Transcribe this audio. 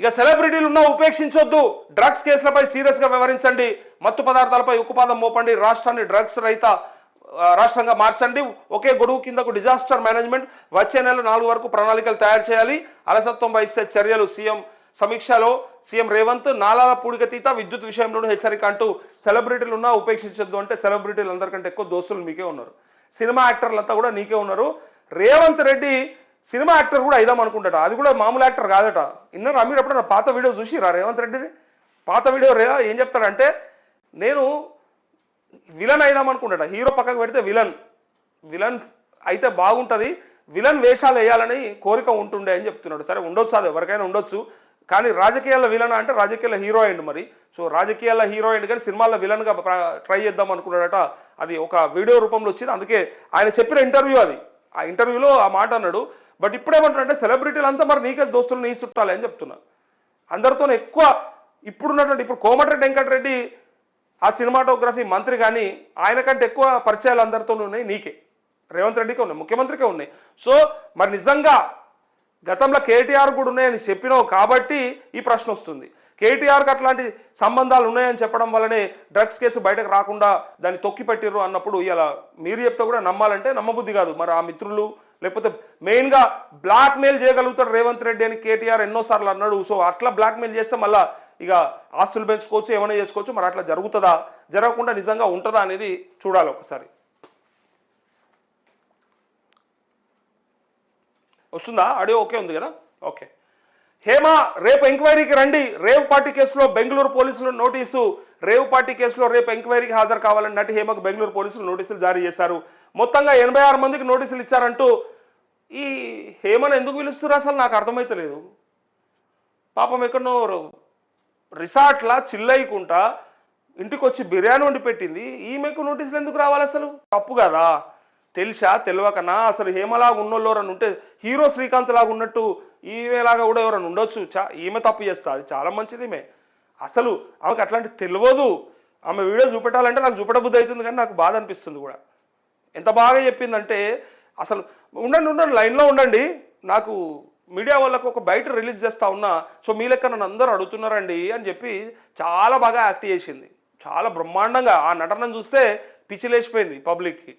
ఇక సెలబ్రిటీలు ఉన్నా ఉపేక్షించొద్దు. డ్రగ్స్ కేసులపై సీరియస్గా వ్యవహరించండి. మత్తు పదార్థాలపై ఉక్కుపాదం మోపండి. రాష్ట్రాన్ని డ్రగ్స్ రహిత రాష్ట్రంగా మార్చండి. ఒకే గొడుగు కిందకు డిజాస్టర్ మేనేజ్మెంట్ వచ్చే నెల నాలుగు వరకు ప్రణాళికలు తయారు చేయాలి. అలసత్వం వహిస్తే చర్యలు. సీఎం సమీక్షలో సీఎం రేవంత్ నాలాల పూడికతీత విద్యుత్ విషయంలోనూ హెచ్చరిక అంటూ సెలబ్రిటీలు ఉన్నా ఉపేక్షించొద్దు అంటే సెలబ్రిటీలు అందరికంటే ఎక్కువ దోస్తులు మీకే ఉన్నారు. సినిమా యాక్టర్లంతా కూడా నీకే ఉన్నారు. రేవంత్ రెడ్డి సినిమా యాక్టర్ కూడా అయిదాం అనుకుంటాట. అది కూడా మామూలు యాక్టర్ కాదట. ఇన్నరా మీరు ఎప్పుడన్నా పాత వీడియో చూసిరా రేవంత్ రెడ్డిది? పాత వీడియో రే ఏం చెప్తాడంటే నేను విలన్ అయిదాం అనుకుంటాట. హీరో పక్కకు పెడితే విలన్. విలన్ అయితే బాగుంటుంది. విలన్ వేషాలు వేయాలని కోరిక ఉంటుండే అని చెప్తున్నాడు. సరే ఉండొచ్చు అది. ఎవరికైనా ఉండొచ్చు. కానీ రాజకీయాల విలన్ అంటే రాజకీయాల హీరో మరి. సో రాజకీయాల హీరోయిన్ కానీ సినిమాల్లో విలన్గా ట్రై చేద్దాం అనుకున్నాడట. అది ఒక వీడియో రూపంలో వచ్చింది. అందుకే ఆయన చెప్పిన ఇంటర్వ్యూ అది. ఆ ఇంటర్వ్యూలో ఆ మాట అన్నాడు. బట్ ఇప్పుడేమంటారంటే సెలబ్రిటీలు అంతా మరి నీకే దోస్తులు నీ చుట్టాలి అని చెప్తున్నా. అందరితో ఎక్కువ ఇప్పుడున్నటువంటి ఇప్పుడు కోమటిరెడ్డి వెంకటరెడ్డి ఆ సినిమాటోగ్రఫీ మంత్రి కానీ ఆయన కంటే ఎక్కువ పరిచయాలు అందరితోనూ ఉన్నాయి నీకే. రేవంత్ రెడ్డికే ఉన్నాయి ముఖ్యమంత్రికే ఉన్నాయి. సో మరి నిజంగా గతంలో కేటీఆర్ కూడా ఉన్నాయని చెప్పినావు కాబట్టి ఈ ప్రశ్న వస్తుంది. కేటీఆర్కి అట్లాంటి సంబంధాలు ఉన్నాయని చెప్పడం వల్లనే డ్రగ్స్ కేసు బయటకు రాకుండా దాన్ని తొక్కిపెట్టిర్రు అన్నప్పుడు ఇలా మీరు చెప్తే కూడా నమ్మాలంటే నమ్మబుద్ధి కాదు. మరి ఆ మిత్రులు లేకపోతే మెయిన్గా బ్లాక్ మెయిల్ చేయగలుగుతాడు రేవంత్ రెడ్డి అని కేటీఆర్ ఎన్నోసార్లు అన్నాడు. సో అట్లా బ్లాక్ మెయిల్ చేస్తే మళ్ళీ ఇక ఆస్తులు పెంచుకోవచ్చు ఏమైనా చేసుకోవచ్చు. మరి అట్లా జరుగుతుందా? జరగకుండా నిజంగా ఉంటుందా అనేది చూడాలి ఒకసారి. వస్తుందా? ఆడియో ఓకే ఉంది కదా? ఓకే. హేమ రేపు ఎంక్వైరీకి రండి. రేవ్ పార్టీ కేసులో బెంగళూరు పోలీసులు నోటీసు. రేవ్ పార్టీ కేసులో రేపు ఎంక్వైరీకి హాజరు కావాలని నటి హేమకు బెంగళూరు పోలీసులు నోటీసులు జారీ చేశారు. మొత్తంగా ఎనభై ఆరు మందికి నోటీసులు ఇచ్చారంటూ ఈ హేమను ఎందుకు పిలుస్తున్నారు అసలు? నాకు అర్థమవుతలేదు పాపం ఎక్కడనో రిసార్ట్లా చిల్లయ్యకుంటా ఇంటికి వచ్చి బిర్యానీ వండి పెట్టింది ఈమెకు నోటీసులు ఎందుకు రావాలి అసలు? తప్పు కదా. తెలుసా తెలియకనా అసలు హేమలాగా ఉన్నోళ్ళు ఎవరైనా ఉంటే హీరో శ్రీకాంత్ లాగా ఉన్నట్టు ఈమెలాగా కూడా ఎవరైనా ఉండొచ్చు. చా ఈమె తప్పు చేస్తా అది చాలా మంచిది ఈమె. అసలు ఆమెకు అట్లాంటి తెలియదు ఆమె వీడియో చూపెట్టాలంటే నాకు చూపెట్టబుద్ధి అవుతుంది కానీ నాకు బాధ అనిపిస్తుంది కూడా. ఎంత బాగా చెప్పిందంటే అసలు ఉండండి ఉండండి లైన్లో ఉండండి. నాకు మీడియా వాళ్ళకు ఒక బయట రిలీజ్ చేస్తా ఉన్నా సో మీ లెక్క నన్ను అందరూ అడుగుతున్నారండి అని చెప్పి చాలా బాగా యాక్ట్ చేసింది. చాలా బ్రహ్మాండంగా ఆ నటనను చూస్తే పిచ్చిలేసిపోయింది పబ్లిక్కి.